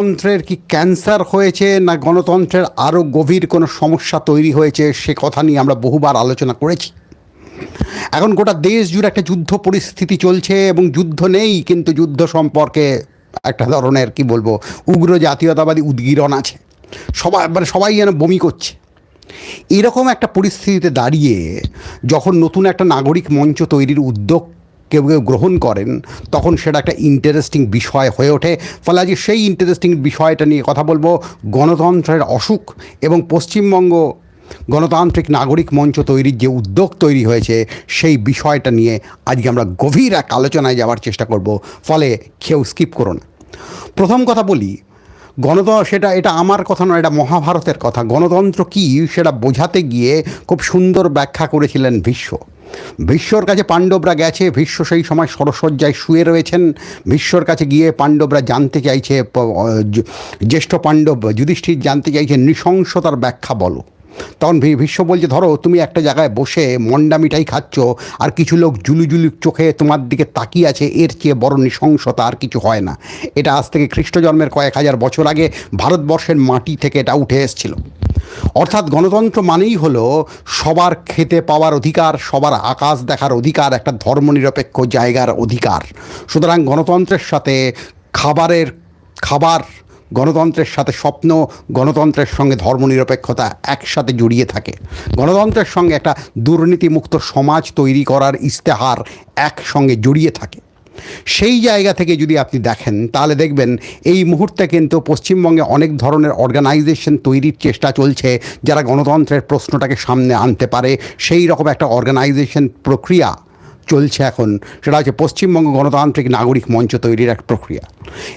গণতন্ত্রের কি ক্যান্সার হয়েছে না গণতন্ত্রের আরও গভীর কোনো সমস্যা তৈরি হয়েছে সে কথা নিয়ে আমরা বহুবার আলোচনা করেছি। এখন গোটা দেশ জুড়ে একটা যুদ্ধ পরিস্থিতি চলছে এবং যুদ্ধ নেই, কিন্তু যুদ্ধ সম্পর্কে একটা ধরনের, কি বলব, উগ্র জাতীয়তাবাদী উদ্গীরণ আছে। সবাই মানে সবাই যেন বমি করছে। এরকম একটা পরিস্থিতিতে দাঁড়িয়ে যখন নতুন একটা নাগরিক মঞ্চ তৈরির উদ্যোগ কেউ কেউ গ্রহণ করেন, তখন সেটা একটা ইন্টারেস্টিং বিষয় হয়ে ওঠে। ফলে আজকে সেই ইন্টারেস্টিং বিষয়টা নিয়ে কথা বলব। গণতন্ত্রের অসুখ এবং পশ্চিমবঙ্গ গণতান্ত্রিক নাগরিক মঞ্চ তৈরির যে উদ্যোগ তৈরি হয়েছে, সেই বিষয়টা নিয়ে আজকে আমরা গভীর এক আলোচনায় যাওয়ার চেষ্টা করব। ফলে কেউ স্কিপ করো না। প্রথম কথা বলি গণতন্ত্র সেটা, এটা আমার কথা নয়, এটা মহাভারতের কথা। গণতন্ত্র কী, সেটা বোঝাতে গিয়ে খুব সুন্দর ব্যাখ্যা করেছিলেন ভীষ্ম ভীষ্মর কাছে পাণ্ডবরা গেছে ভীষ্ম সেই সময় সরসজ্জায় শুয়ে রয়েছেন। ভীষ্মর কাছে গিয়ে পাণ্ডবরা জানতে চাইছে জ্যেষ্ঠ পাণ্ডব, যুধিষ্ঠির জানতে চাইছে, নৃশংসতার ব্যাখ্যা বলো। তখন ভীষ্ম বলছে, ধরো, তুমি একটা জায়গায় বসে মন্ডা মিঠাই খাচ্ছ, আর কিছু লোক জুলু জুলু চোখে তোমার দিকে তাকিয়ে আছে, এর চেয়ে বড় নৃশংসতা আর কিছু হয় না। এটা আজ থেকে খ্রিস্ট জন্মের কয়েক হাজার বছর আগে ভারতবর্ষের মাটি থেকে এটা উঠে এসেছিল। অর্থাৎ গণতন্ত্র মানেই হলো সবার খেতে পাওয়ার অধিকার, সবার আকাশ দেখার অধিকার, একটা ধর্মনিরপেক্ষ জায়গার অধিকার। সুতরাং গণতন্ত্রের সাথে খাবারের, খাবার গণতন্ত্রের সাথে স্বপ্ন, গণতন্ত্রের সঙ্গে ধর্মনিরপেক্ষতা একসাথে জড়িয়ে থাকে। গণতন্ত্রের সঙ্গে একটা দুর্নীতিমুক্ত সমাজ তৈরি করার ইস্তেহার একসঙ্গে জড়িয়ে থাকে। সেই জায়গা থেকে যদি আপনি দেখেন, তাহলে দেখবেন এই মুহূর্তে কিন্তু পশ্চিমবঙ্গে অনেক ধরনের অর্গানাইজেশন তৈরির চেষ্টা চলছে, যারা গণতন্ত্রের প্রশ্নটাকে সামনে আনতে পারে। সেই রকম একটা অর্গানাইজেশন প্রক্রিয়া চলছে এখন। সেটা হচ্ছে পশ্চিমবঙ্গ গণতান্ত্রিক নাগরিক মঞ্চ তৈরির এক প্রক্রিয়া।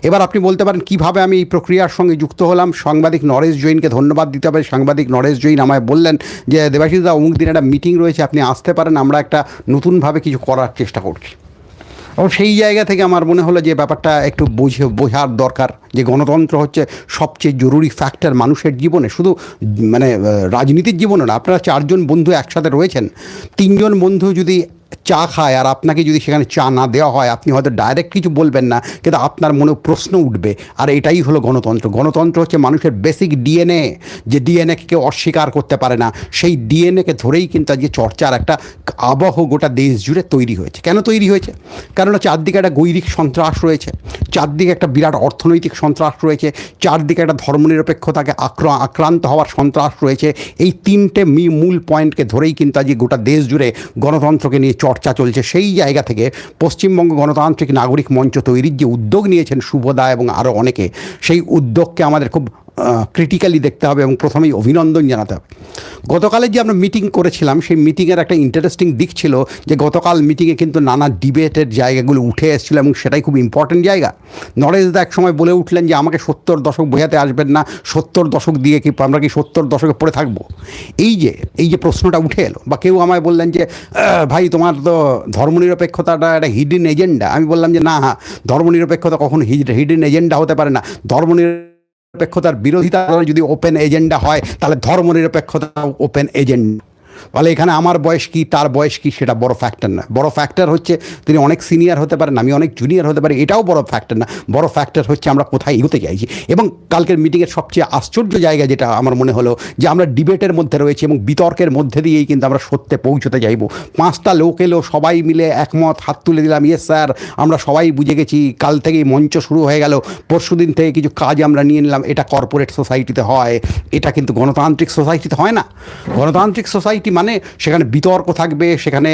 এবার আপনি বলতে পারেন, কীভাবে আমি এই প্রক্রিয়ার সঙ্গে যুক্ত হলাম? সাংবাদিক নরেশ জৈনকে ধন্যবাদ দিতে হবে। সাংবাদিক নরেশ জৈন আমায় বললেন যে দেবাশিসদা অমুক দিন একটা মিটিং রয়েছে, আপনি আসতে পারেন, আমরা একটা নতুনভাবে কিছু করার চেষ্টা করছি। এবং সেই জায়গা থেকে আমার মনে হলো যে ব্যাপারটা একটু বুঝে বোঝার দরকার যে গণতন্ত্র হচ্ছে সবচেয়ে জরুরি ফ্যাক্টর মানুষের জীবনে। শুধু মানে রাজনীতির জীবনে না, আপনারা চারজন বন্ধু একসাথে রয়েছেন। তিনজন বন্ধু যদি চা খায় আর আপনাকে যদি সেখানে চা না দেওয়া হয়, আপনি হয়তো ডাইরেক্ট কিছু বলবেন না, কিন্তু আপনার মনে প্রশ্ন উঠবে। আর এটাই হলো গণতন্ত্র। গণতন্ত্র হচ্ছে মানুষের বেসিক ডিএনএ যে ডিএনএকে কেউ অস্বীকার করতে পারে না। সেই ডিএনএকে ধরেই কিন্তু আজকে চর্চার একটা আবহ গোটা দেশ জুড়ে তৈরি হয়েছে। কেন তৈরি হয়েছে? কারণ চারদিকে একটা গৈরিক সন্ত্রাস রয়েছে। চারদিকে একটা বিরাট অর্থনৈতিক সন্ত্রাস রয়েছে। চারদিকে একটা ধর্মনিরপেক্ষতাকে আক্র, আক্রান্ত হওয়ার সন্ত্রাস রয়েছে। এই তিনটে মূল পয়েন্টকে ধরেই কিন্তু আজকে গোটা দেশ জুড়ে গণতন্ত্রকে নিয়ে চর্চা চলছে, সেই জায়গা থেকে পশ্চিমবঙ্গ গণতান্ত্রিক নাগরিক মঞ্চ তৈরির যে উদ্যোগ নিয়েছেন শুভদা এবং আরও অনেকে, সেই উদ্যোগকে আমাদের খুব ক্রিটিক্যালি দেখতে হবে এবং প্রথমেই অভিনন্দন জানাতে হবে। গতকালের যে আমরা মিটিং করেছিলাম, সেই মিটিংয়ের একটা ইন্টারেস্টিং দিক ছিল যে গতকাল মিটিংয়ে কিন্তু নানা ডিবেটের জায়গাগুলো উঠে এসেছিল এবং সেটাই খুব ইম্পর্ট্যান্ট জায়গা। নরেশ দা এক সময় বলে উঠলেন যে, আমাকে সত্তর দশক বোঝাতে আসবেন না, সত্তর দশক দিয়ে কি আমরা কি সত্তর দশকে পড়ে থাকব? এই যে এই যে প্রশ্নটা উঠে এলো, বা কেউ আমায় বললেন যে ভাই, তোমার তো ধর্মনিরপেক্ষতাটা একটা হিডেন এজেন্ডা আমি বললাম যে, না হ্যাঁ ধর্মনিরপেক্ষতা কখনো হিডেন এজেন্ডা হতে পারে না। ধর্মনির নিরপেক্ষতার বিরোধিতা যদি ওপেন এজেন্ডা হয় তাহলে ধর্ম নিরপেক্ষতা ওপেন এজেন্ডা ফলে এখানে আমার বয়স কি, তার বয়স কি, সেটা বড় ফ্যাক্টর না। বড় ফ্যাক্টর হচ্ছে তিনি অনেক সিনিয়র হতে পারেন, আমি অনেক জুনিয়র হতে পারি, এটাও বড় ফ্যাক্টর না। বড় ফ্যাক্টর হচ্ছে আমরা কোথায় এগোতে চাইছি। এবং কালকের মিটিংয়ের সবচেয়ে আশ্চর্য জায়গা যেটা আমার মনে হলো, যে আমরা ডিবেটের মধ্যে রয়েছি এবং বিতর্কের মধ্যে দিয়েই কিন্তু আমরা সত্যে পৌঁছতে চাইব। পাঁচটা লোক এলো, সবাই মিলে একমত, হাত তুলে দিলাম ইয়েস স্যার আমরা সবাই বুঝে গেছি, কাল থেকেই মঞ্চ শুরু হয়ে গেল। পরশু দিন থেকে কিছু কাজ আমরা নিয়ে নিলাম, এটা কর্পোরেট সোসাইটিতে হয়, এটা কিন্তু গণতান্ত্রিক সোসাইটিতে হয় না। গণতান্ত্রিক সোসাইটি মানে সেখানে বিতর্ক থাকবে, সেখানে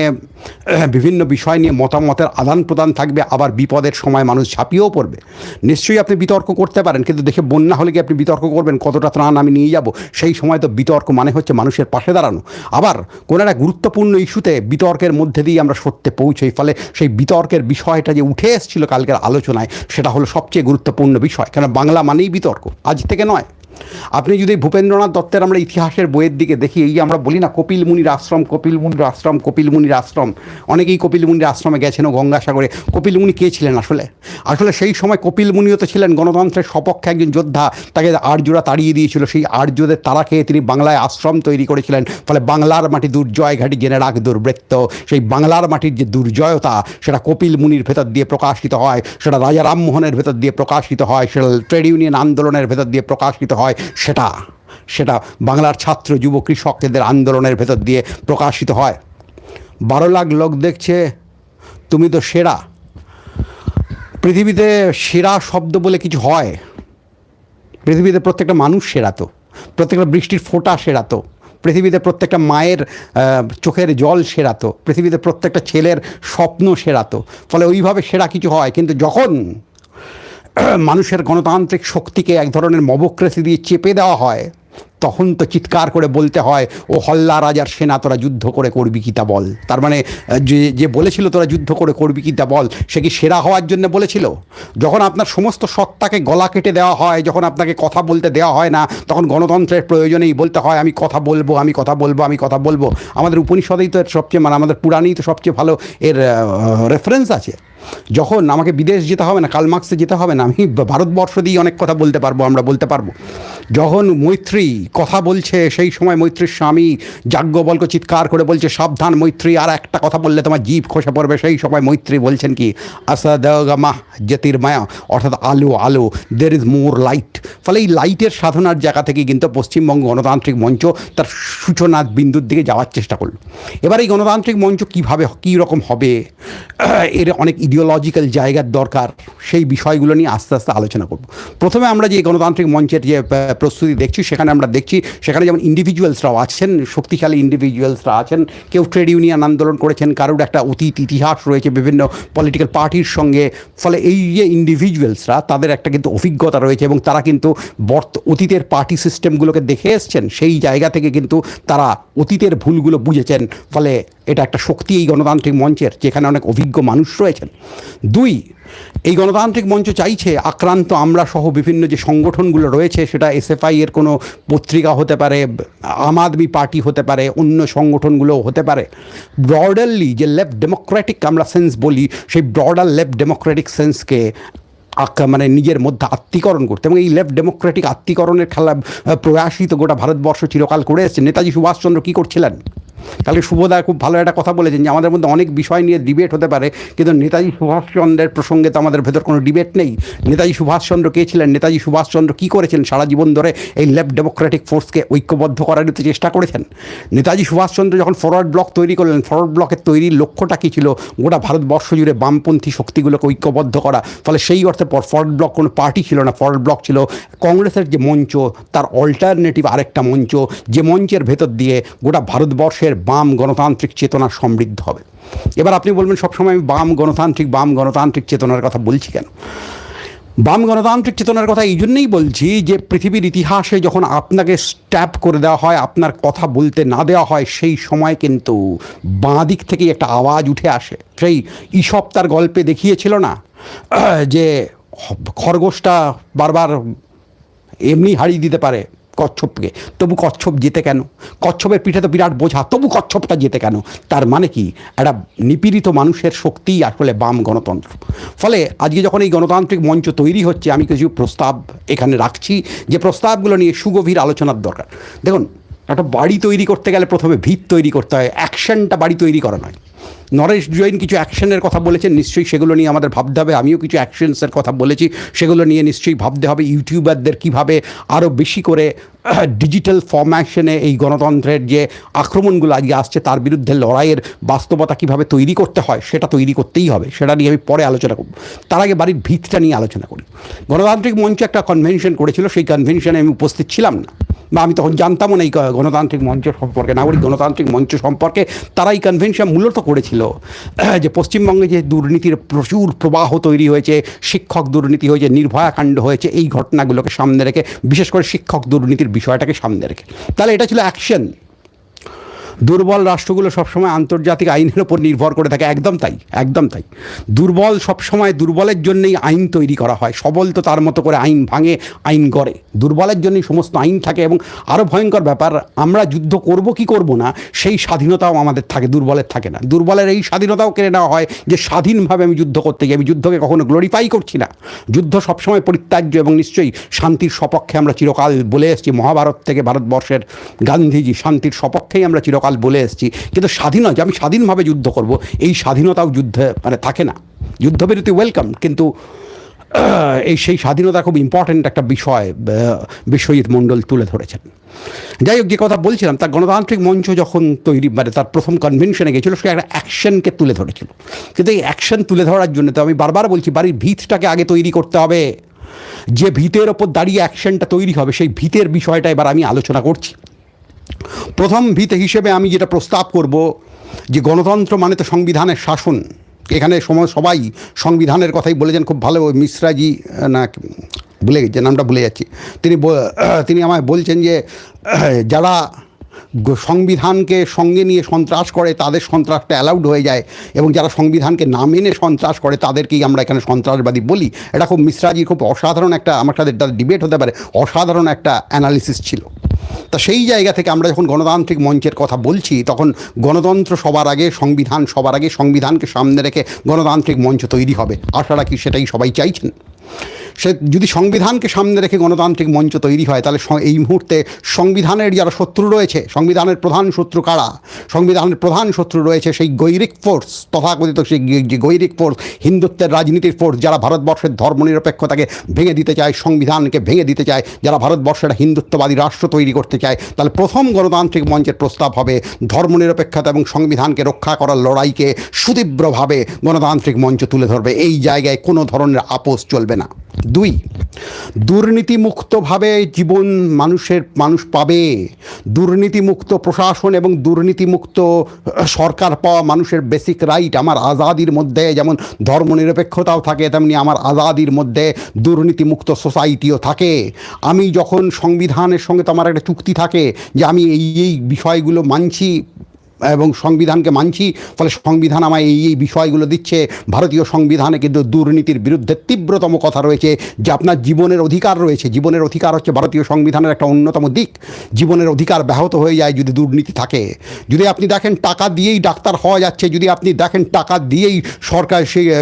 বিভিন্ন বিষয় নিয়ে মতামতের আদান প্রদান থাকবে, আবার বিপদের সময় মানুষ ঝাঁপিয়েও পড়বে। নিশ্চয়ই আপনি বিতর্ক করতে পারেন, কিন্তু দেখে বন্যা হলে কি আপনি বিতর্ক করবেন? কতটা ত্রাণ আমি নিয়ে যাব? সেই সময় তো বিতর্ক মানে হচ্ছে মানুষের পাশে দাঁড়ানো। আবার কোনো একটা গুরুত্বপূর্ণ ইস্যুতে বিতর্কের মধ্যে দিয়ে আমরা সত্যে পৌঁছই, ফলে সেই বিতর্কের বিষয়টা যে উঠে এসেছিল কালকের আলোচনায়, সেটা হলো সবচেয়ে গুরুত্বপূর্ণ বিষয়। কেন? বাংলা মানেই বিতর্ক, আজ থেকে নয়। আপনি যদি ভূপেন্দ্রনাথ দত্তের আমরা ইতিহাসের বইয়ের দিকে দেখি, এই আমরা বলি না কপিল মুনির আশ্রম, কপিল মুনির আশ্রম, কপিল মুনির আশ্রম, অনেকেই কপিল মুনির আশ্রমে গেছেন ও গঙ্গাসাগরে। কপিল মুনি কে ছিলেন আসলে? আসলে সেই সময় কপিল মুনিও তো ছিলেন গণতন্ত্রের সপক্ষে একজন যোদ্ধা, তাকে আর্যরা তাড়িয়ে দিয়েছিল। সেই আর্যদের তারা খেয়ে তিনি বাংলায় আশ্রম তৈরি করেছিলেন। ফলে বাংলার মাটি দুর্জয় ঘাটি জেনে রাখ দুর্বৃত্ত। সেই বাংলার মাটির যে দুর্জয়তা, সেটা কপিল মুনির ভেতর দিয়ে প্রকাশিত হয়, সেটা রাজা রামমোহনের ভেতর দিয়ে প্রকাশিত হয়, সেটা ট্রেড ইউনিয়ন আন্দোলনের ভেতর দিয়ে প্রকাশিত হয়। সেটা সেটা বাংলার ছাত্র যুব কৃষকদের আন্দোলনের ভেতর দিয়ে প্রকাশিত হয়। বারো লাখ লোক দেখছে, তুমি তো সেরা। পৃথিবীতে সেরা শব্দ বলে কিছু হয়। পৃথিবীতে প্রত্যেকটা মানুষ সেরা তো। প্রত্যেকটা বৃষ্টির ফোঁটা সেরা তো। পৃথিবীতে প্রত্যেকটা মায়ের চোখের জল সেরাতো পৃথিবীতে প্রত্যেকটা ছেলের স্বপ্ন সেরাতো ফলে ওইভাবে সেরা কিছু হয়, কিন্তু যখন মানুষের গণতান্ত্রিক শক্তিকে এক ধরনের মবক্রেসি দিয়ে চেপে দেওয়া হয়। তখন তো চিৎকার করে বলতে হয়, ও হল্লা রাজার সেনা, তোরা যুদ্ধ করে করবি কি তা বল? তার মানে যে যে বলেছিল তোরা যুদ্ধ করে করবি কি তা বল, সে কি সেরা হওয়ার জন্য বলেছিল? যখন আপনার সমস্ত সত্তাকে গলা কেটে দেওয়া হয়, যখন আপনাকে কথা বলতে দেওয়া হয় না, তখন গণতন্ত্রের প্রয়োজনেই বলতে হয়, আমি কথা বলব, আমি কথা বলব, আমি কথা বলব। আমাদের উপনিষদেই তো সবচেয়ে মানে আমাদের পুরাণেই তো সবচেয়ে ভালো এর রেফারেন্স আছে। যখন আমাকে বিদেশ যেতে হবে না কালমার্ক্সে যেতে হবে না, আমি ভারতবর্ষ দিয়েই অনেক কথা বলতে পারব, আমরা বলতে পারব। যখন মৈত্রী কথা বলছে, সেই সময় মৈত্রীর স্বামী যাজ্ঞবল্ক চিৎকার করে বলছে, সাবধান মৈত্রী, আর একটা কথা বললে তোমার জীব খসে পড়বে। সেই সময় মৈত্রী বলছেন কি আসা দেওগামা জ্যোতির্মায়া, অর্থাৎ আলো আলো দের ইজ মোর লাইট ফলে এই লাইটের সাধনার জায়গা থেকে কিন্তু পশ্চিমবঙ্গ গণতান্ত্রিক মঞ্চ তার সূচনা বিন্দুর দিকে যাওয়ার চেষ্টা করল। এবার এই গণতান্ত্রিক মঞ্চ কীভাবে, কী রকম হবে, এর অনেক ইডিওলজিক্যাল জায়গার দরকার, সেই বিষয়গুলো নিয়ে আস্তে আস্তে আলোচনা করব। প্রথমে আমরা যে গণতান্ত্রিক মঞ্চের যে প্রস্তুতি দেখছি, সেখানে আমরা দেখছি, সেখানে যেমন ইন্ডিভিজুয়ালসরাও আছেন, শক্তিশালী ইন্ডিভিজুয়ালসরা আছেন, কেউ ট্রেড ইউনিয়ন আন্দোলন করেছেন, কারোর একটা অতীত, ইতিহাস রয়েছে, বিভিন্ন পলিটিক্যাল পার্টির সঙ্গে, ফলে এই যে ইন্ডিভিজুয়ালসরা তাদের একটা কিন্তু অভিজ্ঞতা রয়েছে এবং তারা কিন্তু বর্ত, অতীতের পার্টি সিস্টেমগুলোকে দেখে এসছেন, সেই জায়গা থেকে কিন্তু তারা অতীতের ভুলগুলো বুঝেছেন, ফলে এটা একটা শক্তি এই গণতান্ত্রিক মঞ্চের, যেখানে অনেক অভিজ্ঞ মানুষ রয়েছেন। দুই এই গণতান্ত্রিক মঞ্চ চাইছে আক্রান্ত আমরা সহ বিভিন্ন যে সংগঠনগুলো রয়েছে, সেটা এসএফআই এর কোনো পত্রিকা হতে পারে, আম আদমি পার্টি হতে পারে, অন্য সংগঠনগুলো হতে পারে। ব্রডারলি যে লেফট ডেমোক্রেটিক আমরা সেন্স বলি, সেই ব্রডার লেফট ডেমোক্রেটিক সেন্সকে মানে নিজের মধ্যে আত্মীকরণ করতে। এবং এই লেফট ডেমোক্রেটিক আত্মীকরণের খেলা প্রয়াসই তো গোটা ভারতবর্ষ চিরকাল করে এসছে। নেতাজি সুভাষচন্দ্র কী করছিলেন? কালকে শুভদা খুব ভালো একটা কথা বলেছেন যে আমাদের মধ্যে অনেক বিষয় নিয়ে ডিবেট হতে পারে, কিন্তু নেতাজি সুভাষচন্দ্রের প্রসঙ্গে তো আমাদের ভেতর কোনো ডিবেট নেই। নেতাজি সুভাষচন্দ্র কে ছিলেন? নেতাজি সুভাষচন্দ্র কী করেছেন? সারা জীবন ধরে এই লেফট ডেমোক্রেটিক ফোর্সকে ঐক্যবদ্ধ করার চেষ্টা করেছেন। নেতাজি সুভাষচন্দ্র যখন ফরওয়ার্ড ব্লক তৈরি করলেন ফরওয়ার্ড ব্লকের তৈরির লক্ষ্যটা কী ছিল? গোটা ভারতবর্ষ জুড়ে বামপন্থী শক্তিগুলোকে ঐক্যবদ্ধ করা। ফলে সেই অর্থে ফরওয়ার্ড ব্লক কোনো পার্টি ছিল না। ফরওয়ার্ড ব্লক ছিল কংগ্রেসের যে মঞ্চ, তার অল্টারনেটিভ আরেকটা মঞ্চ, যে মঞ্চের ভেতর দিয়ে গোটা ভারতবর্ষের বাম গণতান্ত্রিক চেতনা সমৃদ্ধ হবে। এবার আপনি বলবেন, সবসময় আমি বাম গণতান্ত্রিক বাম গণতান্ত্রিক চেতনার কথা বলছি কেন? বাম গণতান্ত্রিক চেতনার কথা এই জন্যই বলছি যে, পৃথিবীর ইতিহাসে যখন আপনাকে স্ট্যাপ করে দেওয়া হয়, আপনার কথা বলতে না দেওয়া হয়, সেই সময় কিন্তু বাঁ দিক থেকেই একটা আওয়াজ উঠে আসে। সেই ঈশপ তার গল্পে দেখিয়েছিল না, যে খরগোশটা বারবার এমনি হারিয়ে দিতে পারে। কচ্ছপকে। তবু কচ্ছপ যেতে কেন? কচ্ছপের পিঠে তো বিরাট বোঝা, তবু কচ্ছপটা যেতে কেন? তার মানে কি? একটা নিপীড়িত মানুষের শক্তিই আসলে বাম গণতন্ত্র। ফলে আজকে যখন এই গণতান্ত্রিক মঞ্চ তৈরি হচ্ছে, আমি কিছু প্রস্তাব এখানে রাখছি, যে প্রস্তাবগুলো নিয়ে সুগভীর আলোচনার দরকার। দেখুন, একটা বাড়ি তৈরি করতে গেলে প্রথমে ভিত তৈরি করতে হয়, অ্যাকশনটা বাড়ি তৈরি করা নয়। নরেশ জৈন কিছু অ্যাকশনের কথা বলেছেন, নিশ্চয়ই সেগুলো নিয়ে আমাদের ভাবতে হবে। আমিও কিছু অ্যাকশনসের কথা বলেছি, সেগুলো নিয়ে নিশ্চয়ই ভাবতে হবে ইউটিউবারদের কীভাবে আরও বেশি করে ডিজিটাল ফরম্যাশনে এই গণতন্ত্রের যে আক্রমণগুলো আজকে আসছে, তার বিরুদ্ধে লড়াইয়ের বাস্তবতা কীভাবে তৈরি করতে হয়, সেটা তৈরি করতেই হবে। সেটা নিয়ে আমি পরে আলোচনা করব। তার আগে বাড়ির ভিতটা নিয়ে আলোচনা করি। গণতান্ত্রিক মঞ্চ একটা কনভেনশন করেছিল, সেই কনভেনশনে আমি উপস্থিত ছিলাম না। বা আমি তখন জানতামও না এই গণতান্ত্রিক মঞ্চ সম্পর্কে, নাগরিক গণতান্ত্রিক মঞ্চ সম্পর্কে তারা এই কনভেনশন মূলত করেছিল যে পশ্চিমবঙ্গে যে দুর্নীতির প্রচুর প্রবাহ তৈরি হয়েছে, শিক্ষক দুর্নীতি হয়েছে, নির্ভয়া কাণ্ড হয়েছে, এই ঘটনাগুলোকে সামনে রেখে, বিশেষ করে শিক্ষক দুর্নীতির বিষয়টাকে সামনে রেখে। তাহলে এটা ছিল অ্যাকশন দুর্বল রাষ্ট্রগুলো সবসময় আন্তর্জাতিক আইনের ওপর নির্ভর করে থাকে। একদম তাই একদম তাই। দুর্বল সবসময় দুর্বলের জন্যই আইন তৈরি করা হয়। সবল তো তার মতো করে আইন ভাঙে, আইন গড়ে। দুর্বলের জন্যই সমস্ত আইন থাকে এবং আরও ভয়ঙ্কর ব্যাপার, আমরা যুদ্ধ করব কি করব না, সেই স্বাধীনতাও আমাদের থাকে, দুর্বলের থাকে না। দুর্বলের এই স্বাধীনতাও কেড়ে নেওয়া হয় যে স্বাধীনভাবে আমি যুদ্ধ করতে গিয়ে আমি যুদ্ধকে কখনো গ্লোরিফাই করছি না। যুদ্ধ সবসময় পরিত্যাজ্য এবং নিশ্চয়ই শান্তির সপক্ষে আমরা চিরকাল বলে এসেছি। মহাভারত থেকে ভারতবর্ষের গান্ধীজি শান্তির সপক্ষেই আমরা চিরকাল বলে এসেছি। কিন্তু স্বাধীনতা আমি স্বাধীনভাবে যুদ্ধ করব। এই স্বাধীনতাও যুদ্ধে মানে থাকে না। যুদ্ধবিরতি ওয়েলকাম কিন্তু এই সেই স্বাধীনতা খুব ইম্পর্ট্যান্ট একটা বিষয় বিশ্বজিৎ মণ্ডল তুলে ধরেছেন। যাই হোক, যে কথা বলছিলাম, তার গণতান্ত্রিক মঞ্চ যখন তৈরি মানে তার প্রথম কনভেনশনে গেছিল, সে একটা অ্যাকশনকে তুলে ধরেছিল। কিন্তু এই অ্যাকশন তুলে ধরার জন্য তো আমি বারবার বলছি, বাড়ির ভিতটাকে আগে তৈরি করতে হবে। যে ভিতের ওপর দাঁড়িয়ে অ্যাকশনটা তৈরি হবে, সেই ভিতের বিষয়টা এবার আমি আলোচনা করছি। প্রথম ভিত হিসেবে আমি যেটা প্রস্তাব করব যে গণতন্ত্র মানে তো সংবিধানের শাসন। এখানে সময় সবাই সংবিধানের কথাই বলেছেন, খুব ভালো মিশ্রাজি না ভুলে গেছি নামটা ভুলে যাচ্ছি। তিনি তিনি আমায় বলছেন যে যারা সংবিধানকে সঙ্গে নিয়ে সন্ত্রাস করে, তাদের সন্ত্রাসটা অ্যালাউড হয়ে যায় এবং যারা সংবিধানকে না মেনে সন্ত্রাস করে, তাদেরকেই আমরা এখানে সন্ত্রাসবাদী বলি। এটা খুব মিশ্রাজির খুব অসাধারণ একটা, আমার সাথে ডিবেট হতে পারে, অসাধারণ একটা অ্যানালিসিস ছিল। তা সেই জায়গা থেকে আমরা যখন গণতান্ত্রিক মঞ্চের কথা বলছি, তখন গণতন্ত্র সবার আগে, সংবিধান সবার আগে, সংবিধানকে সামনে রেখে গণতান্ত্রিক মঞ্চ তৈরি হবে। আশা রাখি সেটাই সবাই চাইছেন। সে যদি সংবিধানকে সামনে রেখে গণতান্ত্রিক মঞ্চ তৈরি হয়, তাহলে এই মুহূর্তে সংবিধানের যারা শত্রু রয়েছে। সংবিধানের প্রধান শত্রু কারা? সংবিধানের প্রধান শত্রু রয়েছে সেই গৈরিক ফোর্স, তথাকথিত সেই যে গৈরিক ফোর্স, হিন্দুত্বের রাজনীতির ফোর্স, যারা ভারতবর্ষের ধর্মনিরপেক্ষতাকে ভেঙে দিতে চায়, সংবিধানকে ভেঙে দিতে চায়, যারা ভারতবর্ষের হিন্দুত্ববাদী রাষ্ট্র তৈরি করতে চায়। তাহলে প্রথম গণতান্ত্রিক মঞ্চের প্রস্তাব হবে ধর্মনিরপেক্ষতা এবং সংবিধানকে রক্ষা করার লড়াইকে সুতীব্রভাবে গণতান্ত্রিক মঞ্চ তুলে ধরবে। এই জায়গায় কোনো ধরনের আপোষ চলবে না। দুই, দুর্নীতিমুক্তভাবে জীবন মানুষের, মানুষ পাবে। দুর্নীতিমুক্ত প্রশাসন এবং দুর্নীতিমুক্ত সরকার পাওয়া মানুষের বেসিক রাইট আমার আজাদির মধ্যে, যেমন ধর্মনিরপেক্ষতাও থাকে, তেমনি আমার আজাদির মধ্যে দুর্নীতিমুক্ত সোসাইটিও থাকে। আমি যখন সংবিধানের সঙ্গে তো আমার একটা চুক্তি থাকে যে আমি এই এই বিষয়গুলো মানছি এবং সংবিধানকে মানছি, ফলে সংবিধান আমায় এই এই বিষয়গুলো দিচ্ছে। ভারতীয় সংবিধানে কিন্তু দুর্নীতির বিরুদ্ধে তীব্রতম কথা রয়েছে, যে আপনার জীবনের অধিকার রয়েছে। জীবনের অধিকার হচ্ছে ভারতীয় সংবিধানের একটা অন্যতম দিক। জীবনের অধিকার ব্যাহত হয়ে যায় যদি দুর্নীতি থাকে। যদি আপনি দেখেন টাকা দিয়েই ডাক্তার হওয়া যাচ্ছে, যদি আপনি দেখেন টাকা দিয়েই সরকার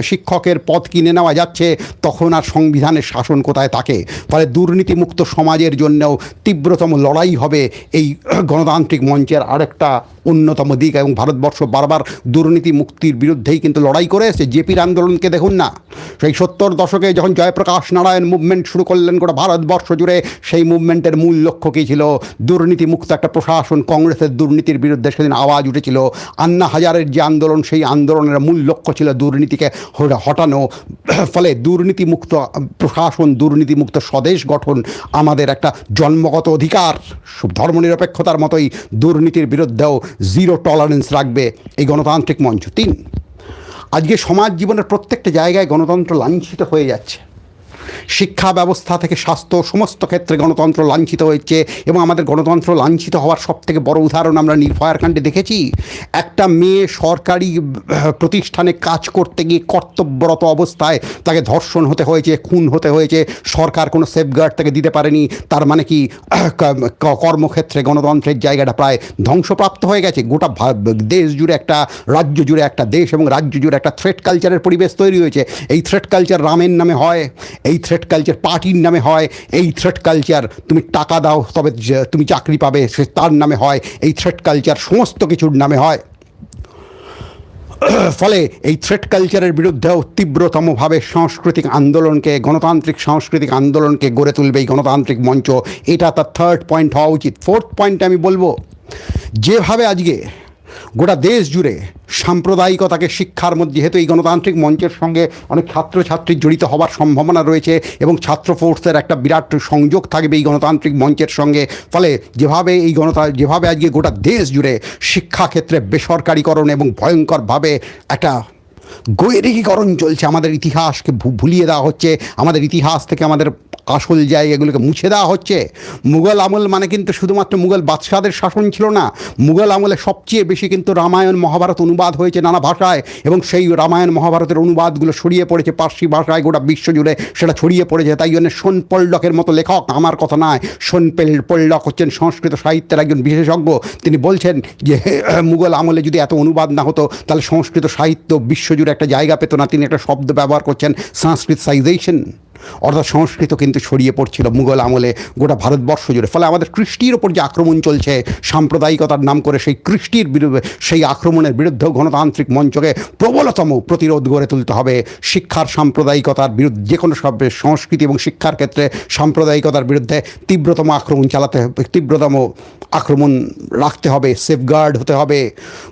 শিক্ষকের পদ কিনে নেওয়া যাচ্ছে, তখন আর সংবিধানের শাসন কোথায় থাকে? ফলে দুর্নীতিমুক্ত সমাজের জন্যও তীব্রতম লড়াই হবে এই গণতান্ত্রিক মঞ্চের আরেকটা অন্যতম দিক এবং ভারতবর্ষ বারবার দুর্নীতি মুক্তির বিরুদ্ধেই কিন্তু লড়াই করে এসেছে। জেপির আন্দোলনকে দেখুন না। সেই সত্তর দশকে যখন জয়প্রকাশ নারায়ণ মুভমেন্ট শুরু করলেন গোটা ভারতবর্ষ জুড়ে, সেই মুভমেন্টের মূল লক্ষ্য কী ছিল? দুর্নীতিমুক্ত একটা প্রশাসন কংগ্রেসের দুর্নীতির বিরুদ্ধে সেদিন আওয়াজ উঠেছিল। আন্না হাজারের যে আন্দোলন, সেই আন্দোলনের মূল লক্ষ্য ছিল দুর্নীতিকে হটানো। ফলে দুর্নীতিমুক্ত প্রশাসন দুর্নীতিমুক্ত স্বদেশ গঠন আমাদের একটা জন্মগত অধিকার। ধর্মনিরপেক্ষতার মতোই দুর্নীতির বিরুদ্ধেও জিরো টলারেন্স রাখবে এই গণতান্ত্রিক মঞ্চ। তিন, আজকে সমাজ জীবনের প্রত্যেকটা জায়গায় গণতন্ত্র লাঞ্ছিত হয়ে যাচ্ছে। শিক্ষা ব্যবস্থা থেকে স্বাস্থ্য, সমস্ত ক্ষেত্রে গণতন্ত্র লাঞ্ছিত হয়েছে এবং আমাদের গণতন্ত্র লাঞ্ছিত হওয়ার সব থেকে বড় উদাহরণ আমরা নির্ভয়ার কাণ্ডে দেখেছি। একটা মেয়ে সরকারি প্রতিষ্ঠানে কাজ করতে গিয়ে কর্তব্যরত অবস্থায় তাকে ধর্ষণ হতে হয়েছে, খুন হতে হয়েছে, সরকার কোনো সেফগার্ড তাকে দিতে পারেনি, তার মানে কি কর্মক্ষেত্রে গণতন্ত্রের জায়গাটা প্রায় ধ্বংসপ্রাপ্ত হয়ে গেছে। গোটা দেশ জুড়ে একটা, রাজ্য জুড়ে একটা দেশ এবং রাজ্য জুড়ে একটা থ্রেট কালচারের পরিবেশ তৈরি হয়েছে। এই থ্রেট কালচার রামের নামে হয়, এই থ্রেট কালচার পার্টির নামে হয়, এই থ্রেট কালচার তুমি টাকা দাও, তবে তুমি চাকরি পাবে, সে তার নামে হয়, এই থ্রেট কালচার সমস্ত কিছুর নামে হয়। ফলে এই থ্রেট কালচারের বিরুদ্ধেও তীব্রতমভাবে সাংস্কৃতিক আন্দোলনকে, গণতান্ত্রিক সাংস্কৃতিক আন্দোলনকে গড়ে তুলবে এই গণতান্ত্রিক মঞ্চ। এটা তার থার্ড পয়েন্ট হওয়া উচিত। ফোর্থ পয়েন্ট আমি বলব, যেভাবে আজকে গোটা দেশ জুড়ে সাম্প্রদায়িকতাকে শিক্ষার মধ্যে যেহেতু এই গণতান্ত্রিক মঞ্চের সঙ্গে অনেক ছাত্রছাত্রী জড়িত হওয়ার সম্ভাবনা রয়েছে এবং ছাত্র ফোর্সের একটা বিরাট সংযোগ থাকবে এই গণতান্ত্রিক মঞ্চের সঙ্গে, ফলে যেভাবে এই গণতা, যেভাবে আজকে গোটা দেশ জুড়ে শিক্ষাক্ষেত্রে বেসরকারীকরণ এবং ভয়ঙ্করভাবে একটা গৈরিকীকরণ চলছে, আমাদের ইতিহাসকে ভুলিয়ে দেওয়া হচ্ছে, আমাদের ইতিহাস থেকে আমাদের আসল জায়গাগুলোকে মুছে দেওয়া হচ্ছে। মুঘল আমল মানে কিন্তু শুধুমাত্র মুঘল বাদশাদের শাসন ছিল না, মুঘল আমলে সবচেয়ে বেশি কিন্তু রামায়ণ মহাভারত অনুবাদ হয়েছে নানা ভাষায় এবং সেই রামায়ণ মহাভারতের অনুবাদগুলো ছড়িয়ে পড়েছে পার্সি ভাষায়, গোটা বিশ্বজুড়ে সেটা ছড়িয়ে পড়েছে। তাই জন্য সোন পল্লকের মতো লেখক আমার কথা নয়। সোন পেল, পল্লক হচ্ছেন সংস্কৃত সাহিত্যের একজন বিশেষজ্ঞ। তিনি বলছেন যে, মুঘল আমলে যদি এত অনুবাদ না হতো, তাহলে সংস্কৃত সাহিত্য বিশ্বজুড়ে একটা জায়গা পেত না। তিনি একটা শব্দ ব্যবহার করছেন, সংস্কৃত সাইজেশন অর্থাৎ সংস্কৃত কিন্তু ছড়িয়ে পড়ছিল মুঘল আমলে গোটা ভারতবর্ষ জুড়ে। ফলে আমাদের কৃষ্টির ওপর যে আক্রমণ চলছে, সাম্প্রদায়িকতার নাম করে সেই কৃষ্টির বিরুদ্ধে, সেই আক্রমণের বিরুদ্ধে গণতান্ত্রিক মঞ্চকে প্রবলতম প্রতিরোধ গড়ে তুলতে হবে। শিক্ষার সাম্প্রদায়িকতার বিরুদ্ধে, যে কোনো সব সংস্কৃতি এবং শিক্ষার ক্ষেত্রে সাম্প্রদায়িকতার বিরুদ্ধে তীব্রতম আক্রমণ চালাতে হবে, তীব্রতম আক্রমণ রাখতে হবে সেফগার্ড হতে হবে।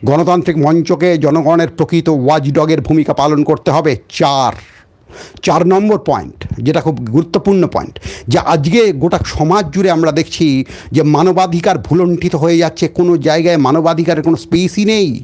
গণতান্ত্রিক মঞ্চকে জনগণের প্রকৃত ওয়াচডগের ভূমিকা পালন করতে হবে। চার চার নম্বর পয়েন্ট যেটা খুব গুরুত্বপূর্ণ পয়েন্ট যে আজকে গোটা সমাজ জুড়ে আমরা দেখছি যে মানবাধিকার ভুলণ্ঠিত হয়ে যাচ্ছে, কোনো জায়গায় মানবাধিকারের কোনো স্পেসই নেই।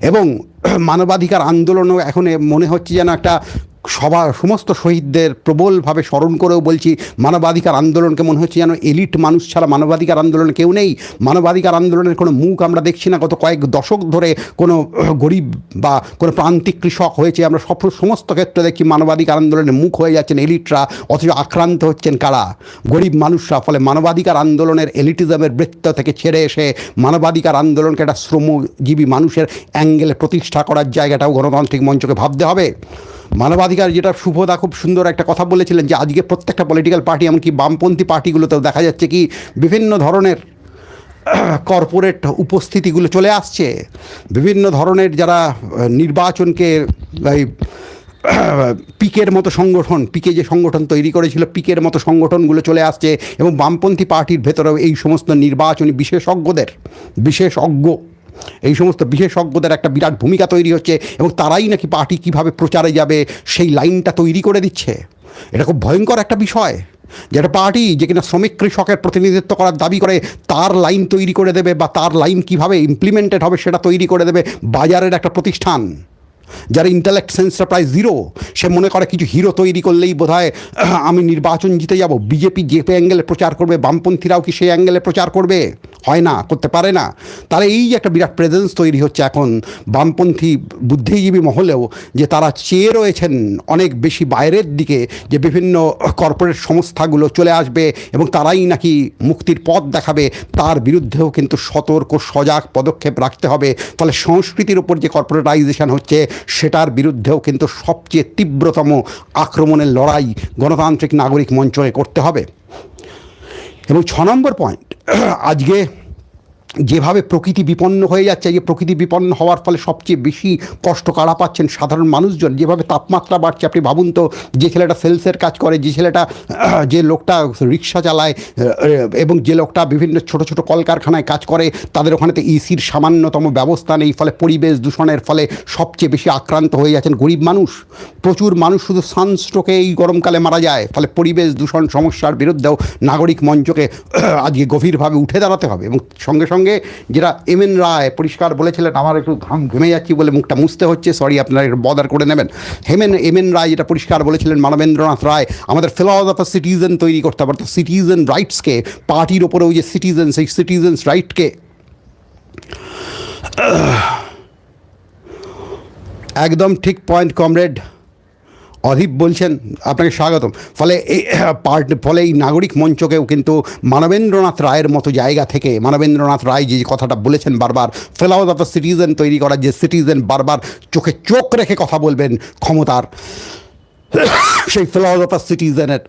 এবং মানবাধিকার আন্দোলনও এখন মনে হচ্ছে যেন একটা সবার সমস্ত শহীদদের প্রবলভাবে স্মরণ করেও বলছি, মানবাধিকার আন্দোলনকে মনে হচ্ছে যেন এলিট মানুষ ছাড়া মানবাধিকার আন্দোলন কেউ নেই। মানবাধিকার আন্দোলনের কোনো মুখ আমরা দেখছি না। গত কয়েক দশক ধরে কোনো গরিব বা কোনো প্রান্তিক কৃষক হয়েছে। আমরা সব, সমস্ত ক্ষেত্রে দেখছি মানবাধিকার আন্দোলনের মুখ হয়ে যাচ্ছেন এলিটরা, অথচ আক্রান্ত হচ্ছেন কারা? গরিব মানুষরা, ফলে মানবাধিকার আন্দোলনের এলিটিজমের বৃত্ত থেকে ছেড়ে এসে মানবাধিকার আন্দোলনকে একটা শ্রমজীবী মানুষের অ্যাঙ্গেলে প্রতিষ্ঠা করার জায়গাটাও গণতান্ত্রিক মঞ্চকে ভাবতে হবে। মানবাধিকার যেটা শুভদা খুব সুন্দর একটা কথা বলেছিলেন যে আজকে প্রত্যেকটা পলিটিক্যাল পার্টি এমনকি বামপন্থী পার্টিগুলোতেও দেখা যাচ্ছে কি বিভিন্ন ধরনের কর্পোরেট উপস্থিতিগুলো চলে আসছে। বিভিন্ন ধরনের যারা নির্বাচনকে পিকের মতো সংগঠন, পিকে যে সংগঠন তৈরি করেছিল, পিকের মতো সংগঠনগুলো চলে আসছে এবং বামপন্থী পার্টির ভেতরেও এই সমস্ত নির্বাচনী বিশেষজ্ঞদের, বিশেষজ্ঞ এই সমস্ত বিশেষজ্ঞদের একটা বিরাট ভূমিকা তৈরি হচ্ছে এবং তারাই নাকি পার্টি কীভাবে প্রচারে যাবে, সেই লাইনটা তৈরি করে দিচ্ছে। এটা খুব ভয়ঙ্কর একটা বিষয় যেটা পার্টি যে কিনা শ্রমিক কৃষকের প্রতিনিধিত্ব করার দাবি করে, তার লাইন তৈরি করে দেবে বা তার লাইন কীভাবে ইমপ্লিমেন্টেড হবে সেটা তৈরি করে দেবে বাজারের একটা প্রতিষ্ঠান। যার ইন্টালেক্ট সেন্সটা প্রায় জিরো সে মনে করে কিছু হিরো তৈরি করলেই বোধ আমি নির্বাচন জিতে যাব, বিজেপি যে অ্যাঙ্গেলে প্রচার করবে, বামপন্থীরাও কি সেই অ্যাঙ্গেলে প্রচার করবে? হয় না, করতে পারে না। তাহলে এই যে একটা বিরাট প্রেজেন্স তৈরি হচ্ছে এখন বামপন্থী বুদ্ধিজীবী মহলেও, যে তারা চেয়ে রয়েছেন অনেক বেশি বাইরের দিকে, যে বিভিন্ন কর্পোরেট সংস্থাগুলো চলে আসবে এবং তারাই নাকি মুক্তির পথ দেখাবে, তার বিরুদ্ধেও কিন্তু সতর্ক, সজাগ পদক্ষেপ রাখতে হবে। ফলে সংস্কৃতির উপর যে কর্পোরেটাইজেশন হচ্ছে, সেটার বিরুদ্ধেও কিন্তু সবচেয়ে তীব্রতম আক্রমণের লড়াই গণতান্ত্রিক নাগরিক মঞ্চে করতে হবে। এবং ছ নম্বর পয়েন্ট আজকে যেভাবে প্রকৃতি বিপন্ন হয়ে যাচ্ছে, যে প্রকৃতি বিপন্ন হওয়ার ফলে সবচেয়ে বেশি কষ্ট কারা পাচ্ছেন সাধারণ মানুষজন? যেভাবে তাপমাত্রা বাড়ছে, আপনি ভাবুন তো, যে ছেলেটা সেলসের কাজ করে, যে ছেলেটা যে লোকটা রিক্সা চালায় এবং যে লোকটা বিভিন্ন ছোট ছোট কলকারখানায় কাজ করে, তাদের ওখানে তো ইসির সামান্যতম ব্যবস্থা নেই, ফলে পরিবেশ দূষণের ফলে সবচেয়ে বেশি আক্রান্ত হয়ে যাচ্ছেন গরিব মানুষ। প্রচুর মানুষ শুধু সানস্ট্রোকে এই গরমকালে মারা যায়, ফলে পরিবেশ দূষণ সমস্যার বিরুদ্ধেও নাগরিক মঞ্চকে আজকে গভীরভাবে উঠে দাঁড়াতে হবে এবং সঙ্গে সঙ্গে যেটা এম এন রায় পরিষ্কার বলেছিলেন, আমার একটু ঘাম ঘেমে যাচ্ছি বলে মুখটা মুছতে হচ্ছে সরি আপনারা একটু বদার করে নেবেন। হেমেন, এম এন রায় যেটা পরিষ্কার বলেছিলেন, মানবেন্দ্রনাথ রায়, আমাদের ফিলসফার সিটিজেন তৈরি করতে হবে। অর্থাৎ সিটিজেন রাইটসকে পার্টির ওপরেও যে সিটিজেন সেই সিটিজেন্স রাইটকে একদম ঠিক পয়েন্ট কমরেড অধীপ বলছেন, আপনাকে স্বাগতম। ফলে পার্ট, ফলে এই নাগরিক মঞ্চকেও কিন্তু মানবেন্দ্রনাথ রায়ের মতো জায়গা থেকে, মানবেন্দ্রনাথ রায় যে কথাটা বলেছেন বারবার ফেলাওয়ার অফ সিটিজেন তৈরি করার যে সিটিজেন বারবার চোখে চোখ রেখে কথা বলবেন ক্ষমতার, সেই ফেলাওয়ার অফ সিটিজেনের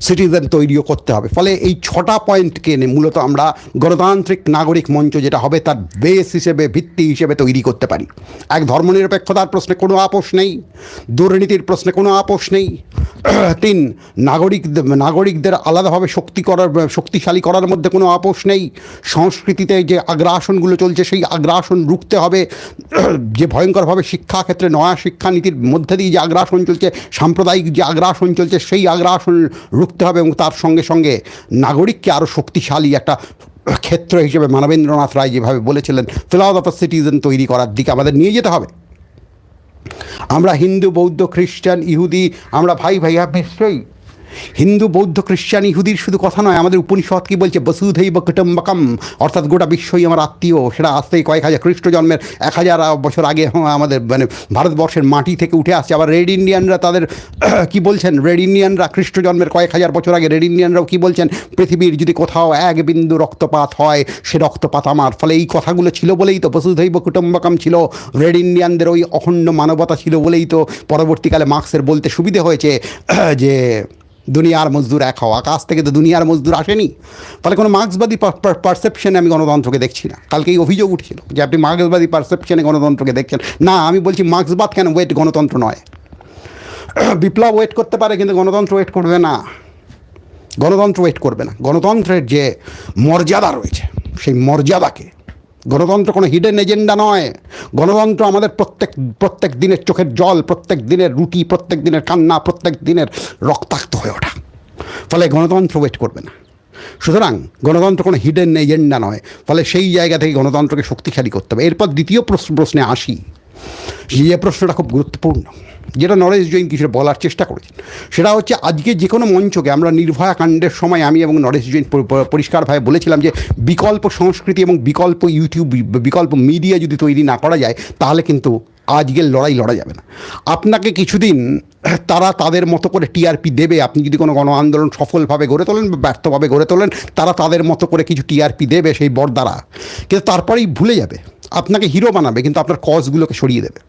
সিটিজেন তৈরিও করতে হবে। ফলে এই ছটা পয়েন্টকে মূলত আমরা গণতান্ত্রিক নাগরিক মঞ্চ যেটা হবে তার বেস হিসেবে, ভিত্তি হিসেবে তৈরি করতে পারি। এক ধর্মনিরপেক্ষতার প্রশ্নে কোনো আপোষ নেই, দুর্নীতির প্রশ্নে কোনো আপোষ নেই। তিন, নাগরিক, নাগরিকদের আলাদাভাবে শক্তি করার, শক্তিশালী করার মধ্যে কোনো আপোষ নেই। সংস্কৃতিতে যে আগ্রাসনগুলো চলছে, সেই আগ্রাসন রুখতে হবে। যে ভয়ঙ্করভাবে শিক্ষাক্ষেত্রে নয়া শিক্ষানীতির মধ্যে দিয়ে যে আগ্রাসন চলছে, সাম্প্রদায়িক যে আগ্রাসন চলছে, সেই আগ্রাসন রুখতে হবে এবং তার সঙ্গে সঙ্গে নাগরিককে আরও শক্তিশালী একটা ক্ষেত্র হিসেবে মানবেন্দ্রনাথ রায় যেভাবে বলেছিলেন ফিলাদত সিটিজেন তৈরি করার দিকে আমাদের নিয়ে যেতে হবে। আমরা হিন্দু, বৌদ্ধ, খ্রিস্টান, ইহুদি, আমরা ভাই ভাইয়া, নিশ্চয়ই হিন্দু বৌদ্ধ খ্রিস্টান ইহুদির শুধু কথা নয় আমাদের উপনিষদ কি বলছে? বসুধৈব কুটুম্বকম। অর্থাৎ গোটা বিশ্বই আমার আত্মীয়। সেটা আসতেই কয়েক হাজার খ্রিস্ট জন্মের এক হাজার বছর আগে হ্যাঁ, আমাদের মানে ভারতবর্ষের মাটি থেকে উঠে আসছে। আবার রেড ইন্ডিয়ানরা তাদের কি বলছেন? রেড ইন্ডিয়ানরা খ্রিস্ট জন্মের কয়েক হাজার বছর আগে রেড ইন্ডিয়ানরাও কি বলছেন? পৃথিবীর যদি কোথাও এক বিন্দু রক্তপাত হয় সে রক্তপাত আমার। ফলে এই কথাগুলো ছিল বলেই তো বসুধৈব কুটুম্বকম ছিল। রেড ইন্ডিয়ানদের ওই অখণ্ড মানবতা ছিল বলেই তো পরবর্তীকালে মার্ক্সের বলতে সুবিধে হয়েছে যে দুনিয়ার মজদুর এক হওয়া। আকাশ থেকে তো দুনিয়ার মজদুর আসেনি। ফলে কোনো মার্ক্সবাদী পারসেপশনে আমি গণতন্ত্রকে দেখছি না। কালকে এই অভিযোগ উঠছিল যে আপনি মার্ক্সবাদী পারসেপশনে গণতন্ত্রকে দেখছেন। না, আমি বলছি মার্ক্সবাদ কেন ওয়েট গণতন্ত্র নয়? বিপ্লব ওয়েট করতে পারে কিন্তু গণতন্ত্র ওয়েট করবে না। গণতন্ত্র ওয়েট করবে না। গণতন্ত্রের যে মর্যাদা রয়েছে, সেই মর্যাদাকে গণতন্ত্র কোনো হিডেন এজেন্ডা নয়। গণতন্ত্র আমাদের প্রত্যেক প্রত্যেক দিনের চোখের জল, প্রত্যেক দিনের রুটি, প্রত্যেক দিনের কান্না, প্রত্যেক দিনের রক্তাক্ত হয়ে ওঠা। ফলে গণতন্ত্র ওয়েট করবে না। সুতরাং গণতন্ত্র কোনো হিডেন এজেন্ডা নয়। ফলে সেই জায়গা থেকে গণতন্ত্রকে শক্তিশালী করতে হবে। এরপর দ্বিতীয় প্রশ্ন প্রশ্নে আসি। যে প্রশ্নটা খুব গুরুত্বপূর্ণ। যেটা নরেশ জৈন কিছুটা বলার চেষ্টা করেছেন। সেটা হচ্ছে আজকে যে কোনো মঞ্চকে আমরা নির্ভয়া কাণ্ডের সময় আমি এবং নরেশ জৈন পরি- পরি- পরিষ্কারভাবে বলেছিলাম যে বিকল্প সংস্কৃতি এবং বিকল্প ইউটিউব, বিকল্প মিডিয়া যদি তৈরি না করা যায়, তাহলে কিন্তু আজকের লড়াই লড়া যাবে না। আপনাকে কিছুদিন তারা তাদের মতো করে টিআরপি দেবে, আপনি যদি কোনো গণ আন্দোলন সফলভাবে গড়ে তোলেন বা ব্যর্থভাবে গড়ে তোলেন, তারা তাদের মতো করে কিছু টিআরপি দেবে সেই বরদ্বারা কিন্তু তারপরেই ভুলে যাবে। আপনাকে হিরো বানাবে, কিন্তু আপনার কজগুলোকে সরিয়ে দেবে।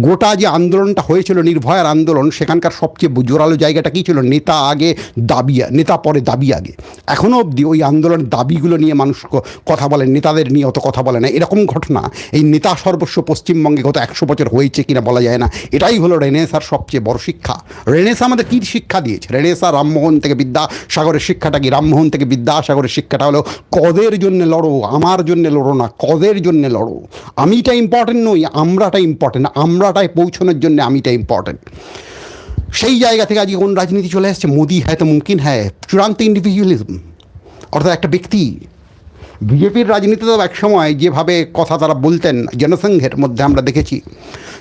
গোটা যে আন্দোলনটা হয়েছিল, নির্ভয়ার আন্দোলন, সেখানকার সবচেয়ে জোরালো জায়গাটা কী ছিল? নেতা আগে, দাবি নেতা পরে দাবি আগে। এখনও অবধি ওই আন্দোলনের দাবিগুলো নিয়ে মানুষ কথা বলে, নেতাদের নিয়ে অত কথা বলে না। এরকম ঘটনা, এই নেতা সর্বস্ব পশ্চিমবঙ্গে গত একশো বছর হয়েছে কিনা বলা যায় না। এটাই হলো রেনেসার সবচেয়ে বড় শিক্ষা। রেনেসা আমাদের কী শিক্ষা দিয়েছে? রেনেসা রামমোহন থেকে বিদ্যাসাগরের শিক্ষাটা কি? রামমোহন থেকে বিদ্যাসাগরের শিক্ষাটা হলো, কদের জন্য লড়ো, আমার জন্য লড়ো না, কদের জন্য লড়ো। আমিটা ইম্পর্টেন্ট নই, আমরাটা ইম্পর্টেন্ট আমরাটায় পৌঁছানোর জন্য আমিটা ইম্পর্টেন্ট সেই জায়গা থেকে আজকে কোন রাজনীতি চলে আসছে? মোদি হ্যাঁ তো মুমকিন হ্যাঁ। চূড়ান্ত ইন্ডিভিজুয়ালিজম অর্থাৎ একটা ব্যক্তি, বিজেপির রাজনীতিতে এক সময় যেভাবে কথা তারা বলতেন, জনসংঘের মধ্যে আমরা দেখেছি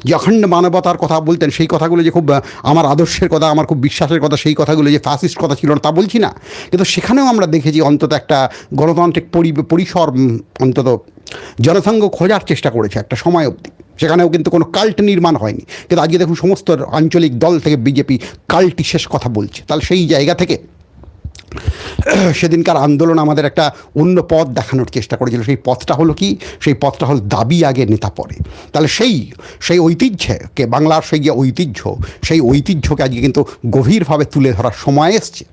যে অখণ্ড মানবতার কথা বলতেন, সেই কথাগুলো যে খুব আমার আদর্শের কথা, আমার খুব বিশ্বাসের কথা, সেই কথাগুলো যে ফাসিস্ট কথা ছিল না, তা বলছি না। কিন্তু সেখানেও আমরা দেখেছি অন্তত একটা গণতান্ত্রিক পরি, পরিসর অন্তত জনসংঘ খোঁজার চেষ্টা করেছে একটা সময় অবধি। সেখানেও কিন্তু কোনো কাল্ট নির্মাণ হয়নি। কিন্তু আজকে দেখুন সমস্ত আঞ্চলিক দল থেকে বিজেপি কাল্টি শেষ কথা বলছে। তাহলে সেই জায়গা থেকে সেদিনকার আন্দোলন আমাদের একটা অন্য পথ দেখানোর চেষ্টা করেছিল। সেই পথটা হলো কি? সেই পথটা হল দাবি আগে নেতা পরে তাহলে সেই সেই ঐতিহ্যকে, বাংলার সেই যে ঐতিহ্য, সেই ঐতিহ্যকে আজকে কিন্তু গভীরভাবে তুলে ধরার সময় এসছে।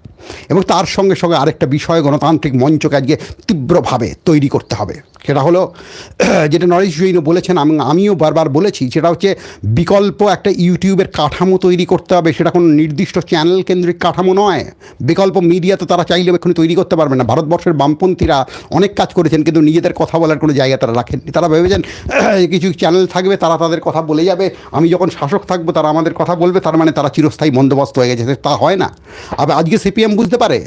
এবং তার সঙ্গে সঙ্গে আরেকটা বিষয় গণতান্ত্রিক মঞ্চকে আজকে তীব্রভাবে তৈরি করতে হবে। সেটা হলো, যেটা নরেশ জৈন বলেছেন, আমি, আমিও বারবার বলেছি, সেটা হচ্ছে বিকল্প একটা ইউটিউবের কাঠামো তৈরি করতে হবে, সেটা কোনো নির্দিষ্ট চ্যানেল কেন্দ্রিক কাঠামো নয়। বিকল্প মিডিয়া তো তারা চাইলেও এক্ষুনি তৈরি করতে পারবে না। ভারতবর্ষের বামপন্থীরা অনেক কাজ করেছেন, কিন্তু নিজেদের কথা বলার কোনো জায়গা তারা রাখেননি। তারা ভেবেছেন, কিছু চ্যানেল থাকবে, তারা তাদের কথা বলে যাবে। আমি যখন শাসক থাকব, তারা আমাদের কথা বলবে, তার মানে তারা চিরস্থায়ী বন্দোবস্ত হয়ে গেছে। তা হয় না। আবার আজকে সিপিএম বুঝতে পারে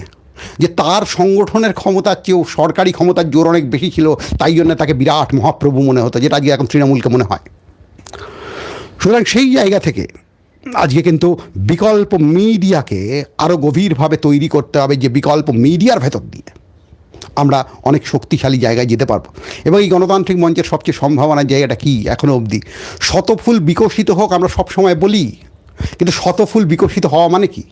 যে তার সংগঠনের ক্ষমতার চেয়েও সরকারি ক্ষমতার জোর অনেক বেশি ছিল, তাই জন্য তাকে বিরাট মহাপ্রভু মনে হতো, যেটা আজকে এখন তৃণমূলকে মনে হয়। সুতরাং সেই জায়গা থেকে আজকে কিন্তু বিকল্প মিডিয়াকে আরও গভীরভাবে তৈরি করতে হবে যে বিকল্প মিডিয়ার ভেতর দিয়ে আমরা অনেক শক্তিশালী জায়গায় যেতে পারব। এবং এই গণতান্ত্রিক মঞ্চের সবচেয়ে সম্ভাবনার জায়গাটা কি এখনও অবধি? শতফুল বিকশিত হোক আমরা সব সময় বলি, কিন্তু শতফুল বিকশিত হওয়া মানে কি?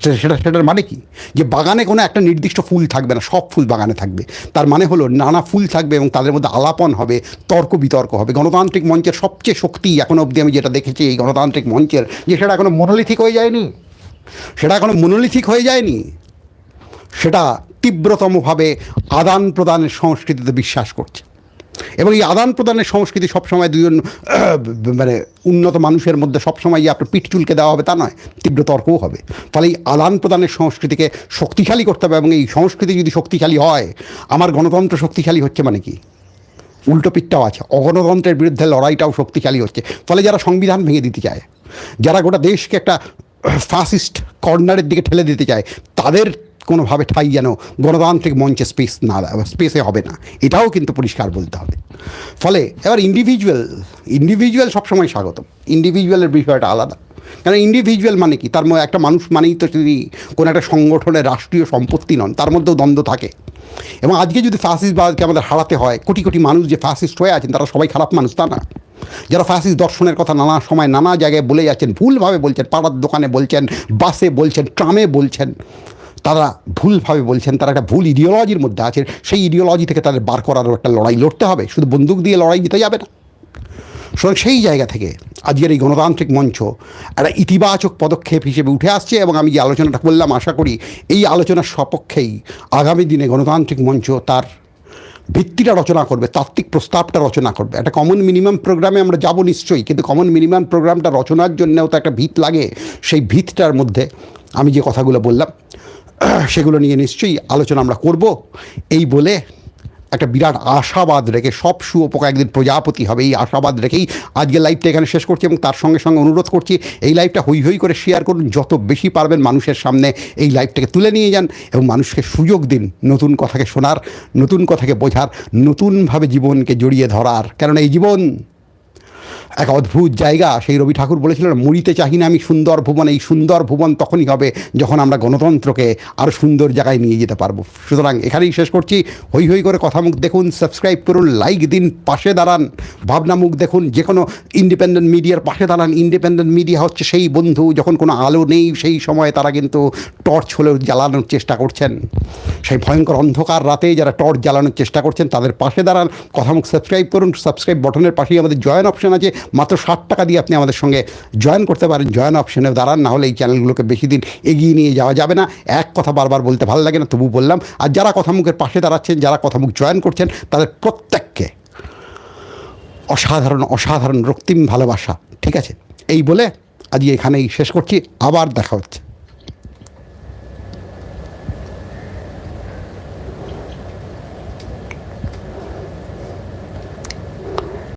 সেটা সেটার মানে কি? যে বাগানে কোনো একটা নির্দিষ্ট ফুল থাকবে না, সব ফুল বাগানে থাকবে। তার মানে হলো নানা ফুল থাকবে এবং তাদের মধ্যে আলাপন হবে, তর্ক বিতর্ক হবে। গণতান্ত্রিক মঞ্চের সবচেয়ে শক্তি এখনও অবধি আমি যেটা দেখেছি এই গণতান্ত্রিক মঞ্চের, যে সেটা এখনও মনোলিথিক হয়ে যায়নি। সেটা এখনও মনোলিথিক হয়ে যায়নি। সেটা তীব্রতমভাবে আদান প্রদানের সংস্কৃতিতে বিশ্বাস করছে। এবং এই আদান প্রদানের সংস্কৃতি সবসময় দুজন মানে উন্নত মানুষের মধ্যে সবসময় আপনার পিঠ চুলকে দেওয়া হবে তা নয়, তীব্র তর্কও হবে। ফলে এই আদান প্রদানের সংস্কৃতিকে শক্তিশালী করতে হবে এবং এই সংস্কৃতি যদি শক্তিশালী হয়, আমার গণতন্ত্র শক্তিশালী হচ্ছে মানে কি? উল্টো পিঠটাও আছে, অগণতন্ত্রের বিরুদ্ধে লড়াইটাও শক্তিশালী হচ্ছে। ফলে যারা সংবিধান ভেঙে দিতে চায়, যারা গোটা দেশকে একটা ফাসিস্ট কর্নারের দিকে ঠেলে দিতে চায়, তাদের কোনোভাবে ঠাই যেন গণতান্ত্রিক মঞ্চে স্পেস না স্পেসে হবে না। এটাও কিন্তু পরিষ্কার বলতে হবে। ফলে এবার ইন্ডিভিজুয়াল ইন্ডিভিজুয়াল সবসময় স্বাগতম। ইন্ডিভিজুয়ালের বিষয়টা আলাদা। কারণ ইন্ডিভিজুয়াল মানে কি? তার মধ্যে একটা মানুষ মানেই তো যদি কোনো একটা সংগঠনের রাষ্ট্রীয় সম্পত্তি নন, তার মধ্যেও দ্বন্দ্ব থাকে। এবং আজকে যদি ফ্যাসিস্টবাদকে আমাদের হারাতে হয়, কোটি কোটি মানুষ যে ফ্যাসিস্ট হয়ে আছেন, তারা সবাই খারাপ মানুষ, তা না। যারা ফ্যাসিস্ট দর্শনের কথা নানা সময় নানা জায়গায় বলে যাচ্ছেন, ভুলভাবে বলছেন, পাড়ার দোকানে বলছেন, বাসে বলছেন, ট্রামে বলছেন তারা ভুলভাবে বলছেন, তারা একটা ভুল ইডিওলজির মধ্যে আছে সেই ইডিওলজি থেকে তাদের বার করারও একটা লড়াই লড়তে হবে। শুধু বন্দুক দিয়ে লড়াই দিতে যাবে না। সুতরাং সেই জায়গা থেকে আজকের এই গণতান্ত্রিক মঞ্চ একটা ইতিবাচক পদক্ষেপ হিসেবে উঠে আসছে এবং আমি যে আলোচনাটা করলাম, আশা করি এই আলোচনার সপক্ষেই আগামী দিনে গণতান্ত্রিক মঞ্চ তার ভিত্তিটা রচনা করবে, তাত্ত্বিক প্রস্তাবটা রচনা করবে। একটা কমন মিনিমাম প্রোগ্রামে আমরা যাব নিশ্চয়ই, কিন্তু কমন মিনিমাম প্রোগ্রামটা রচনার জন্যেও তো একটা ভিত লাগে। সেই ভিতটার মধ্যে আমি যে কথাগুলো বললাম সেগুলো নিয়ে নিশ্চয়ই আলোচনা আমরা করব। এই বলে একটা বিরাট আশাবাদ রেখে সব শুয়োপোকা একদিন প্রজাপতি হবে। এই আশাবাদ রেখেই আজকের লাইভটা এখানে শেষ করছি এবং তার সঙ্গে সঙ্গে অনুরোধ করছি, এই লাইভটা হই হই করে শেয়ার করুন। যত বেশি পারবেন মানুষের সামনে এই লাইভটাকে তুলে নিয়ে যান এবং মানুষকে সুযোগ দিন নতুন কথাকে শোনার, নতুন কথাকে বোঝার, নতুনভাবে জীবনকে জড়িয়ে ধরার। কেননা এই জীবন এক অদ্ভুত জায়গা। সেই রবি ঠাকুর বলেছিলেন, মুড়িতে চাহি না আমি সুন্দর ভুবন, এই সুন্দর ভুবন তখনই হবে যখন আমরা গণতন্ত্রকে আরও সুন্দর জায়গায় নিয়ে যেতে পারব। সুতরাং এখানেই শেষ করছি। হই হই করে কথা মুখ দেখুন, সাবস্ক্রাইব করুন, লাইক দিন, পাশে দাঁড়ান। ভাবনা মুখ দেখুন যে কোনো ইন্ডিপেন্ডেন্ট মিডিয়ার পাশে দাঁড়ান। ইন্ডিপেন্ডেন্ট মিডিয়া হচ্ছে সেই বন্ধু, যখন কোনো আলো নেই, সেই সময়ে তারা কিন্তু টর্চ হলেও জ্বালানোর চেষ্টা করছেন। সেই ভয়ঙ্কর অন্ধকার রাতে যারা টর্চ জ্বালানোর চেষ্টা করছেন, তাদের পাশে দাঁড়ান। কথা মুখ সাবস্ক্রাইব করুন, সাবস্ক্রাইব বটনের পাশেই আমাদের জয়েন অপশন আছে। মাত্র ষাট টাকা দিয়ে আপনি আমাদের সঙ্গে জয়েন করতে পারেন, জয়েন অপশনে দাঁড়ান, না হলে এই চ্যানেলগুলোকে বেশি দিন এগিয়ে নিয়ে যাওয়া যাবে না। এক কথা বারবার বলতে ভালো লাগে না তবু বললাম, আর যারা কথামুখের পাশে দাঁড়াচ্ছেন, যারা কথামুখ জয়েন করছেন, তাদের প্রত্যেককে অসাধারণ অসাধারণ রক্তিম ভালোবাসা, ঠিক আছে? এই বলে আজকে এখানেই শেষ করছি, আবার দেখা হচ্ছে।